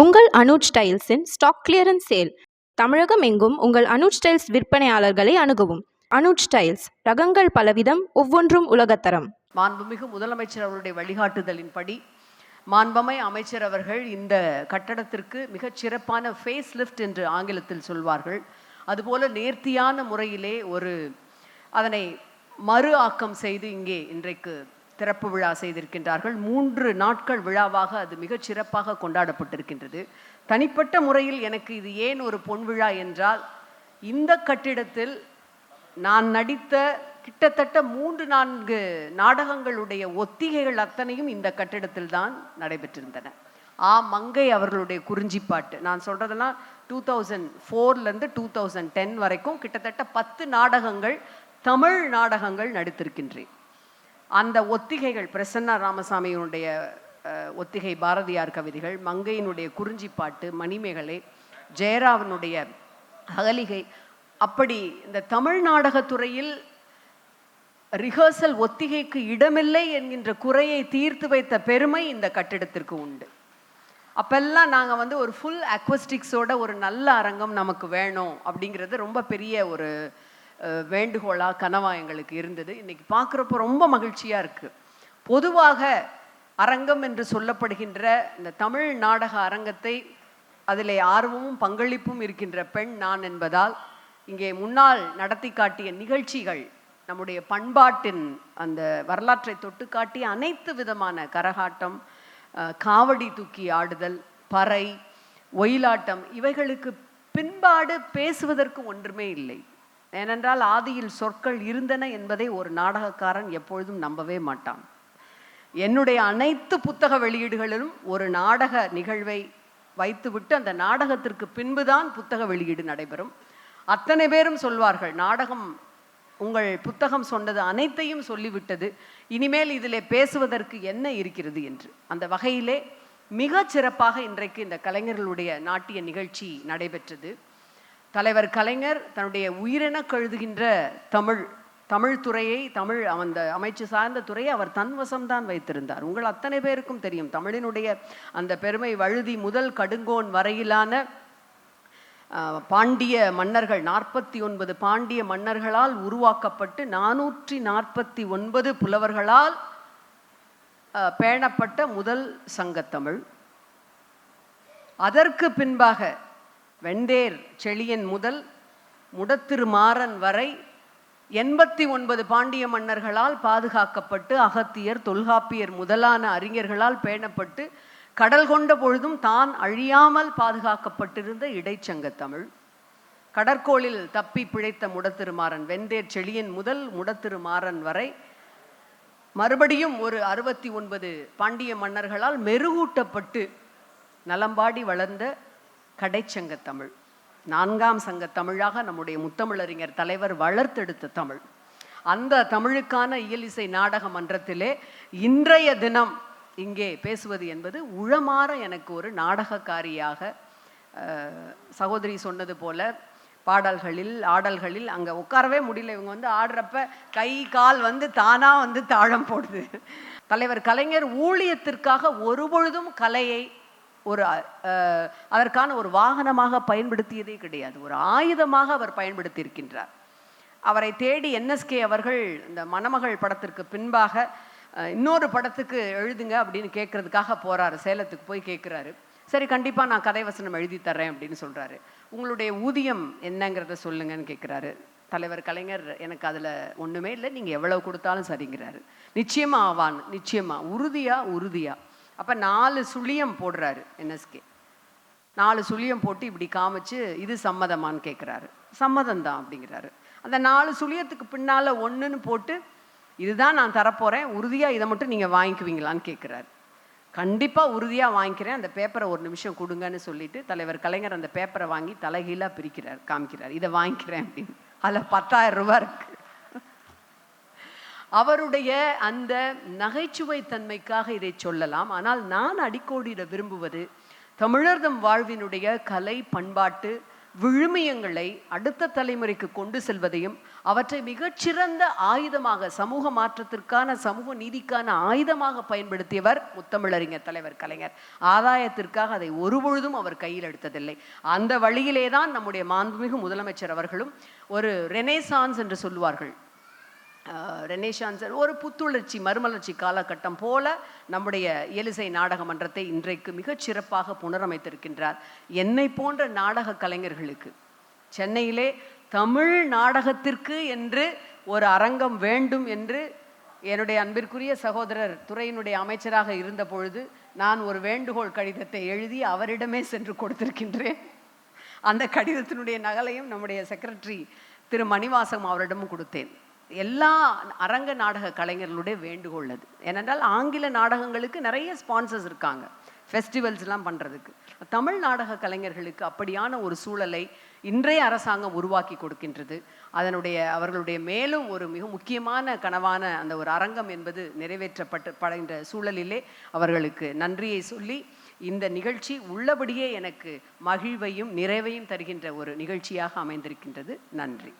உங்கள் அனுஜ் ஸ்டைல்ஸின் stock clearance sale. தமிழகம் எங்கும் உங்கள் அனுஜ் ஸ்டைல்ஸ் விற்பனையாளர்களை அணுகவும். அனுஜ் ஸ்டைல்ஸ் ரகங்கள் பலவிதம் ஒவ்வொன்றும் உலகத்தரம். மாண்புமிகு முதலமைச்சர் அவருடைய வழிகாட்டுதலின்படி மாண்பமை அமைச்சர் அவர்கள் இந்த கட்டடத்திற்கு மிகச் சிறப்பான ஃபேஸ் லிஃப்ட் என்று ஆங்கிலத்தில் சொல்வார்கள். அதுபோல நேர்த்தியான முறையிலே ஒரு அதனை மறு ஆக்கம் செய்து இங்கே இன்றைக்கு திறப்பு விழா செய்திருக்கின்றார்கள். மூன்று நாட்கள் விழாவாக அது மிகச் சிறப்பாக கொண்டாடப்பட்டிருக்கின்றது. தனிப்பட்ட முறையில் எனக்கு இது ஏன் ஒரு பொன் விழா என்றால் இந்த கட்டிடத்தில் நான் நடித்த கிட்டத்தட்ட மூன்று நான்கு நாடகங்களுடைய ஒத்திகைகள் அத்தனையும் இந்த கட்டிடத்தில் தான் நடைபெற்றிருந்தன. ஆ. மங்கை அவர்களுடைய குறிஞ்சிப்பாட்டு. நான் சொல்கிறதெல்லாம் டூ தௌசண்ட் ஃபோர்லேருந்து டூ தௌசண்ட் டென் வரைக்கும் கிட்டத்தட்ட பத்து நாடகங்கள் தமிழ் நாடகங்கள் நடித்திருக்கின்றேன். அந்த ஒத்திகைகள் பிரசன்னா ராமசாமியினுடைய அஹ், ஒத்திகை பாரதியார் கவிதைகள் மங்கையினுடைய குறிஞ்சிப்பாட்டு மணிமேகலை ஜெயராவனுடைய அகலிகை அப்படி இந்த தமிழ் நாடகத்துறையில் ரிஹர்சல் ஒத்திகைக்கு இடமில்லை என்கின்ற குறையை தீர்த்து வைத்த பெருமை இந்த கட்டிடத்திற்கு உண்டு. அப்பெல்லாம் நாங்கள் வந்து ஒரு ஃபுல் அக்வஸ்டிக்ஸோட ஒரு நல்ல அரங்கம் நமக்கு வேணும் அப்படிங்கிறது ரொம்ப பெரிய ஒரு வேண்டுகோளாக வேண்டுகோளா கனவா எங்களுக்கு இருந்தது. இன்றைக்கி பார்க்குறப்போ ரொம்ப மகிழ்ச்சியாக இருக்குது பொதுவாக அரங்கம் என்று சொல்லப்படுகின்ற இந்த தமிழ் நாடக அரங்கத்தை அதில் ஆர்வமும் பங்களிப்பும் இருக்கின்ற பெண் நான் என்பதால் இங்கே முன்னால் நடத்தி காட்டிய நிகழ்ச்சிகள் நம்முடைய பண்பாட்டின் அந்த வரலாற்றை தொட்டு காட்டிய அனைத்து விதமான கரகாட்டம் காவடி தூக்கி ஆடுதல் பறை ஒயிலாட்டம் இவைகளுக்கு பின்பாடு பேசுவதற்கு ஒன்றுமே இல்லை. ஏனென்றால் ஆதியில் சொற்கள் இருந்தன என்பதை ஒரு நாடகக்காரன் எப்பொழுதும் நம்பவே மாட்டான். என்னுடைய அனைத்து புத்தக வெளியீடுகளிலும் ஒரு நாடக நிகழ்வை வைத்துவிட்டு அந்த நாடகத்திற்கு பின்புதான் புத்தக வெளியீடு நடைபெறும். அத்தனை பேரும் சொல்வார்கள் நாடகம் உங்கள் புத்தகம் சொன்னது அனைத்தையும் சொல்லிவிட்டது. இனிமேல் இதிலே பேசுவதற்கு என்ன இருக்கிறது? என்று. அந்த வகையிலே மிகச் சிறப்பாக இன்றைக்கு இந்த கலைஞர்களுடைய நாட்டிய நிகழ்ச்சி நடைபெற்றது. தலைவர் கலைஞர் தன்னுடைய உயிரென கழுதுகின்ற தமிழ் தமிழ் துறையை தமிழ் அந்த அமைச்சு சார்ந்த துறையை அவர் தன்வசம்தான் வைத்திருந்தார். உங்கள் அத்தனை பேருக்கும் தெரியும் தமிழினுடைய அந்த பெருமை வழுதி முதல் கடுங்கோன் வரையிலான பாண்டிய மன்னர்கள் நாற்பத்தி ஒன்பது பாண்டிய மன்னர்களால் உருவாக்கப்பட்டு நானூற்றி நாற்பத்தி ஒன்பது புலவர்களால் பேணப்பட்ட முதல் சங்கத்தமிழ். அதற்கு பின்பாக வெண்டேர் செழியன் முதல் முடத்திருமாறன் வரை எண்பத்தி ஒன்பது பாண்டிய மன்னர்களால் பாதுகாக்கப்பட்டு அகத்தியர் தொல்காப்பியர் முதலான அறிஞர்களால் பேணப்பட்டு கடல் கொண்ட பொழுதும் தான் அழியாமல் பாதுகாக்கப்பட்டிருந்த இடைச்சங்க தமிழ் கடற்கோளில் தப்பி பிழைத்த முடத்திருமாறன் வெந்தேர் செழியன் முதல் முடத்திருமாறன் வரை மறுபடியும் ஒரு அறுபத்தி ஒன்பது பாண்டிய மன்னர்களால் மெருகூட்டப்பட்டு நலம்பாடி வளர்ந்த கடைச்சங்க தமிழ். நான்காம் சங்க தமிழாக நம்முடைய முத்தமிழறிஞர் தலைவர் வளர்த்தெடுத்த தமிழ். அந்த தமிழுக்கான இயலிசை நாடக மன்றத்திலே இன்றைய தினம் இங்கே பேசுவது என்பது உளமாற எனக்கு ஒரு நாடகக்காரியாக சகோதரி சொன்னது போல பாடல்களில் ஆடல்களில் அங்கே உட்காரவே முடியல. இவங்க வந்து ஆடுறப்ப கை கால் வந்து தானாக வந்து தாழம் போடுது. தலைவர் கலைஞர் ஊழியத்திற்காக ஒருபொழுதும் கலையை ஒரு அதற்கான ஒரு வாகனமாக பயன்படுத்தியதே கிடையாது. ஒரு ஆயுதமாக அவர் பயன்படுத்தியிருக்கின்றார். அவரை தேடி என்எஸ்கே அவர்கள் இந்த மணமகள் படத்திற்கு பின்பாக இன்னொரு படத்துக்கு எழுதுங்க அப்படின்னு கேட்கறதுக்காக போகிறாரு சேலத்துக்கு போய் கேட்குறாரு. சரி கண்டிப்பாக நான் கதை வசனம் எழுதி தர்றேன் அப்படின்னு சொல்கிறாரு உங்களுடைய ஊதியம் என்னங்கிறத சொல்லுங்கன்னு கேட்குறாரு. தலைவர் கலைஞர் எனக்கு அதில் ஒன்றுமே இல்லை. நீங்கள் எவ்வளோ கொடுத்தாலும் சரிங்கிறாரு. நிச்சயமாக ஆவான். நிச்சயமாக உறுதியா உறுதியாக அப்போ நாலு சுழியம் போடுறாரு என்எஸ்கே. நாலு சுழியம் போட்டு இப்படி காமிச்சு இது சம்மதமான்னு கேட்குறாரு சம்மதம் தான் அப்படிங்கிறாரு. அந்த நாலு சுழியத்துக்கு பின்னால் ஒன்றுன்னு போட்டு இதுதான் நான் தரப்போகிறேன் உறுதியாக இதை மட்டும் நீங்கள் வாங்கிக்குவீங்களான்னு கேட்குறாரு கண்டிப்பாக உறுதியாக வாங்கிக்கிறேன் அந்த பேப்பரை ஒரு நிமிஷம் கொடுங்கன்னு சொல்லிட்டு தலைவர் கலைஞர் அந்த பேப்பரை வாங்கி தலைகீழாக பிரிக்கிறார் காமிக்கிறார். இதை வாங்கிக்கிறேன் அப்படின்னு. அதில் பத்தாயிரம் ரூபாய் இருக்குது அவருடைய அந்த நகைச்சுவை தன்மைக்காக இதை சொல்லலாம். ஆனால் நான் அடிக்கோடிட விரும்புவது தமிழர்தம் வாழ்வினுடைய கலை பண்பாட்டு விழுமியங்களை அடுத்த தலைமுறைக்கு கொண்டு செல்வதையும் அவற்றை மிகச்சிறந்த ஆயுதமாக சமூக மாற்றத்திற்கான சமூக நீதிக்கான ஆயுதமாக பயன்படுத்தியவர் முத்தமிழறிஞர் தலைவர் கலைஞர். ஆதாயத்திற்காக அதை ஒருபொழுதும் அவர் கையில் எடுத்ததில்லை. அந்த வழியிலே தான் நம்முடைய மாண்புமிகு முதலமைச்சர் அவர்களும் ஒரு ரெனேசான்ஸ் என்று சொல்லுவார்கள் சார் ஒரு புத்துணர்ச்சி மறுமலர்ச்சி காலகட்டம் போல நம்முடைய எலிசை நாடக மன்றத்தை இன்றைக்கு மிகச் சிறப்பாக புனரமைத்திருக்கின்றார். என்னை போன்ற நாடக கலைஞர்களுக்கு சென்னையிலே தமிழ் நாடகத்திற்கு என்று ஒரு அரங்கம் வேண்டும் என்று என்னுடைய அன்பிற்குரிய சகோதரர் துறையினுடைய அமைச்சராக இருந்த பொழுது நான் ஒரு வேண்டுகோள் கடிதத்தை எழுதி அவரிடமே சென்று கொடுத்திருக்கின்றேன். அந்த கடிதத்தினுடைய நகலையும் நம்முடைய செக்ரட்டரி திரு மணிவாசம் அவரிடமும் கொடுத்தேன். எல்லா அரங்க நாடக கலைஞர்களுடைய வேண்டுகோள் அது. ஏனென்றால் ஆங்கில நாடகங்களுக்கு நிறைய ஸ்பான்சர்ஸ் இருக்காங்க. ஃபெஸ்டிவல்ஸ்லாம் பண்ணுறதுக்கு தமிழ் நாடக கலைஞர்களுக்கு அப்படியான ஒரு சூழலை இன்றைய அரசாங்கம் உருவாக்கி கொடுக்கின்றது. அதனுடைய அவர்களுடைய மேலும் ஒரு மிக முக்கியமான கனவான அந்த ஒரு அரங்கம் என்பது நிறைவேற்றப்பட்டு படுகின்ற சூழலிலே அவர்களுக்கு நன்றியை சொல்லி இந்த நிகழ்ச்சி உள்ளபடியே எனக்கு மகிழ்வையும் நிறைவையும் தருகின்ற ஒரு நிகழ்ச்சியாக அமைந்திருக்கின்றது. நன்றி.